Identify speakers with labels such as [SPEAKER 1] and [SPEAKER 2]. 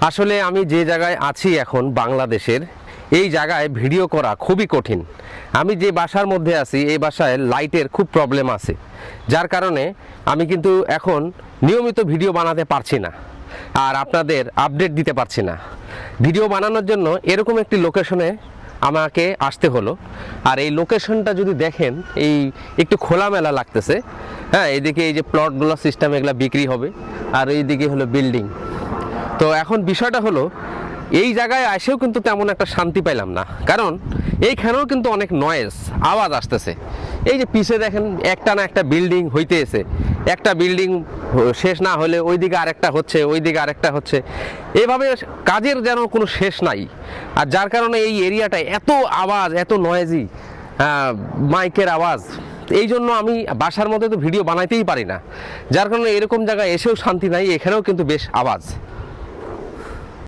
[SPEAKER 1] আসলে আমি যে জায়গায় আছি এখন বাংলাদেশের, এই জায়গায় ভিডিও করা খুবই কঠিন। আমি যে বাসার মধ্যে আছি, এই বাসায় লাইটের খুব প্রবলেম আছে। যার কারণে আমি কিন্তু এখন নিয়মিত ভিডিও বানাতে পারছি না। আর আপনাদের আপডেট দিতে পারছি না। ভিডিও বানানোর জন্য এরকম একটি লোকেশনে আমাকে আসতে হলো। আর এই লোকেশনটা যদি দেখেন, এই একটু খোলামেলা লাগতেছে। হ্যাঁ এদিকে এই যে প্লটগুলো সিস্টেম এগুলো বিক্রি হবে। আর এইদিকে হলো বিল্ডিং তো এখন বিষয়টা হলো, এই জায়গায় এসেও কিন্তু তেমন একটা শান্তি পাইলাম না। কারণ এইখানেও কিন্তু অনেক নয়েজ আওয়াজ আসতেছে। এই যে পিছে দেখেন, একটা না একটা বিল্ডিং হইতে এসে একটা বিল্ডিং শেষ না হলে ওইদিকে আরেকটা হচ্ছে, ওইদিকে আরেকটা হচ্ছে। এভাবে কাজের যেন কোনো শেষ নাই। আর যার কারণে এই এরিয়াটা এত আওয়াজ, এত নয়েজি মাইকের আওয়াজ, এই জন্য আমি বাসার মধ্যে তো ভিডিও বানাইতেই পারি না। যার কারণে এরকম জায়গায় এসেও শান্তি নাই, এখানেও কিন্তু বেশ আওয়াজ।